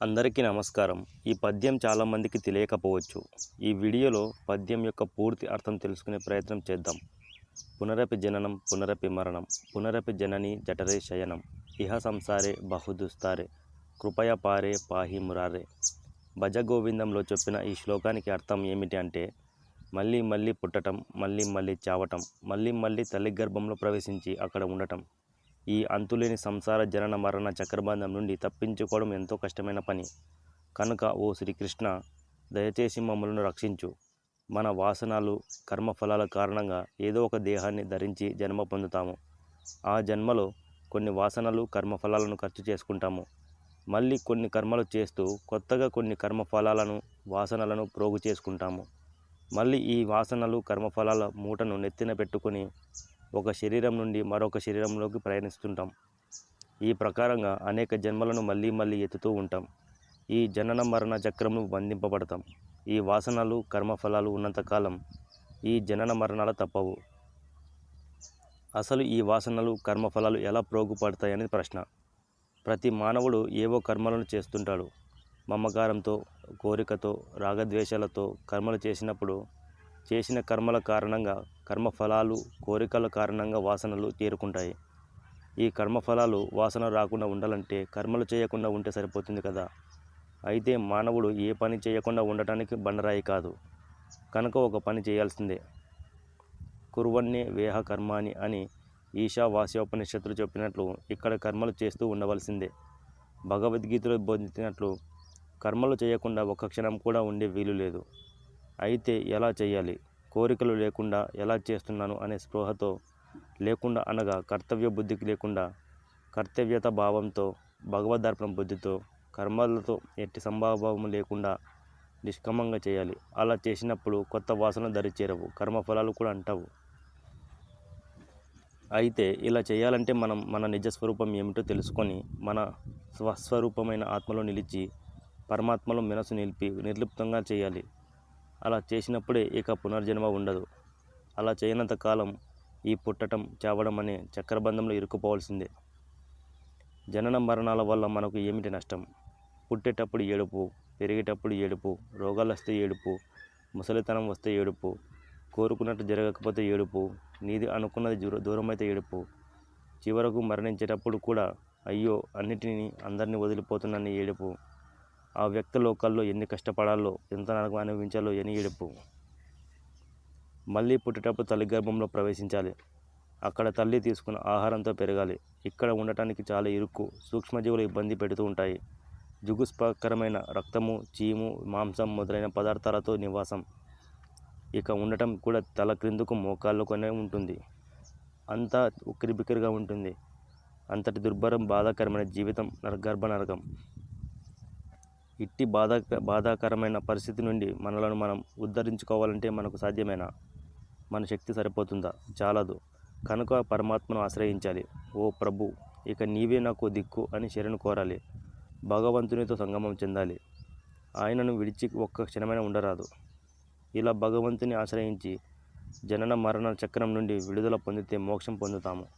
అందరికీ నమస్కారం. ఈ పద్యం చాలామందికి తెలియకపోవచ్చు. ఈ వీడియోలో పద్యం యొక్క పూర్తి అర్థం తెలుసుకునే ప్రయత్నం చేద్దాం. పునరపి జననం పునరపి మరణం పునరపి జనని జఠరే శయనం ఇహ సంసారే బహుదుస్తారే కృపయ పారే పాహి మురారే. భజ గోవిందంలో చెప్పిన ఈ శ్లోకానికి అర్థం ఏమిటి అంటే మళ్ళీ మళ్ళీ పుట్టటం మళ్ళీ మళ్ళీ చావటం మళ్ళీ మళ్ళీ తల్లి గర్భంలో ప్రవేశించి అక్కడ ఉండటం. ఈ అంతులేని సంసార జనన మరణ చక్రబంధం నుండి తప్పించుకోవడం ఎంతో కష్టమైన పని. కనుక ఓ శ్రీకృష్ణ దయచేసి మమ్మల్ని రక్షించు. మన వాసనలు కర్మఫలాల కారణంగా ఏదో ఒక దేహాన్ని ధరించి జన్మ పొందుతాము. ఆ జన్మలో కొన్ని వాసనలు కర్మఫలాలను ఖర్చు చేసుకుంటాము. మళ్ళీ కొన్ని కర్మలు చేస్తూ కొత్తగా కొన్ని కర్మఫలాలను వాసనలను ప్రోగు చేసుకుంటాము. మళ్ళీ ఈ వాసనలు కర్మఫలాల మూటను నెత్తిన పెట్టుకొని ఒక శరీరం నుండి మరొక శరీరంలోకి ప్రయాణిస్తుంటాం. ఈ ప్రకారంగా అనేక జన్మలను మళ్ళీ మళ్ళీ ఎత్తుతూ ఉంటాం. ఈ జనన మరణ చక్రము బంధింపబడతాం. ఈ వాసనలు కర్మఫలాలు ఉన్నంతకాలం ఈ జనన మరణాలు తప్పవు. అసలు ఈ వాసనలు కర్మఫలాలు ఎలా ప్రోగుపడతాయని ప్రశ్న. ప్రతి మానవుడు ఏవో కర్మలను చేస్తుంటాడు. మమకారంతో కోరికతో రాగద్వేషాలతో కర్మలు చేసినప్పుడు చేసిన కర్మల కారణంగా కర్మఫలాలు కోరికల కారణంగా వాసనలు చేరుకుంటాయి. ఈ కర్మఫలాలు వాసన రాకుండా ఉండాలంటే కర్మలు చేయకుండా ఉంటే సరిపోతుంది కదా. అయితే మానవుడు ఏ పని చేయకుండా ఉండటానికి బండరాయి కాదు. కనుక ఒక పని చేయాల్సిందే. కురువన్నే వేహ కర్మాని అని ఈశావాస్యోపనిషత్తులు చెప్పినట్లు ఇక్కడ కర్మలు చేస్తూ ఉండవలసిందే. భగవద్గీతలో బోధించినట్లు కర్మలు చేయకుండా ఒక్క క్షణం కూడా ఉండే వీలు లేదు. అయితే ఎలా చేయాలి? కోరికలు లేకుండా ఎలా చేస్తున్నాను అనే స్పృహతో లేకుండా అనగా కర్తవ్య బుద్ధికి లేకుండా కర్తవ్యత భావంతో భగవదర్పణ బుద్ధితో కర్మలతో ఎట్టి సంభావం లేకుండా నిష్కమంగా చేయాలి. అలా చేసినప్పుడు కొత్త వాసనలు దరిచేరవు కర్మఫలాలు కూడా అంటావు. అయితే ఇలా చేయాలంటే మనం మన నిజస్వరూపం ఏమిటో తెలుసుకొని మన స్వస్వరూపమైన ఆత్మలో నిలిచి పరమాత్మలో మనసు నిలిపి నిర్లిప్తంగా చేయాలి. అలా చేసినప్పుడే ఇక పునర్జన్మ ఉండదు. అలా చేయనంత కాలం ఈ పుట్టటం చావడం అనే చక్రబంధంలో ఇరుక్కుపోవాల్సిందే. జనన మరణాల వల్ల మనకు ఏమిటి నష్టం? పుట్టేటప్పుడు ఏడుపు పెరిగేటప్పుడు ఏడుపు రోగాలు వస్తే ఏడుపు ముసలితనం వస్తే ఏడుపు కోరుకున్నట్టు జరగకపోతే ఏడుపు నీది అనుకున్నది దూర దూరమైతే ఏడుపు చివరకు మరణించేటప్పుడు కూడా అయ్యో అన్నిటినీ అందరినీ వదిలిపోతున్నాను ఏడుపు ఆ వ్యక్తి లోకాల్లో ఎన్ని కష్టపడాలో ఎంత నరకం అనుభవించాలో ఎన్ని ఏడుపు. మళ్ళీ పుట్టేటప్పుడు తల్లి గర్భంలో ప్రవేశించాలి. అక్కడ తల్లి తీసుకున్న ఆహారంతో పెరగాలి. ఇక్కడ ఉండటానికి చాలా ఇరుక్కు సూక్ష్మజీవులు ఇబ్బంది పెడుతూ ఉంటాయి. జుగుస్పకరమైన రక్తము చీము మాంసం మొదలైన పదార్థాలతో నివాసం. ఇక ఉండటం కూడా తల క్రిందుకు మోకాళ్ళకునే ఉంటుంది. అంతా ఉక్కిరిబిక్కిరిగా ఉంటుంది. అంతటి దుర్భరం బాధాకరమైన జీవితం నర- గర్భ నరకం. ఇట్టి బాధా బాధాకరమైన పరిస్థితి నుండి మనలను మనం ఉద్ధరించుకోవాలంటే మనకు సాధ్యమేనా? మన శక్తి సరిపోతుందా? చాలదు కనుక పరమాత్మను ఆశ్రయించాలి. ఓ ప్రభు ఇక నీవే నాకు దిక్కు అని శరణు కోరాలి. భగవంతునితో సంగమం చెందాలి. ఆయనను విడిచి ఒక్క క్షణమైన ఉండరాదు. ఇలా భగవంతుని ఆశ్రయించి జనన మరణ చక్రం నుండి విడుదల పొందితే మోక్షం పొందుతాము.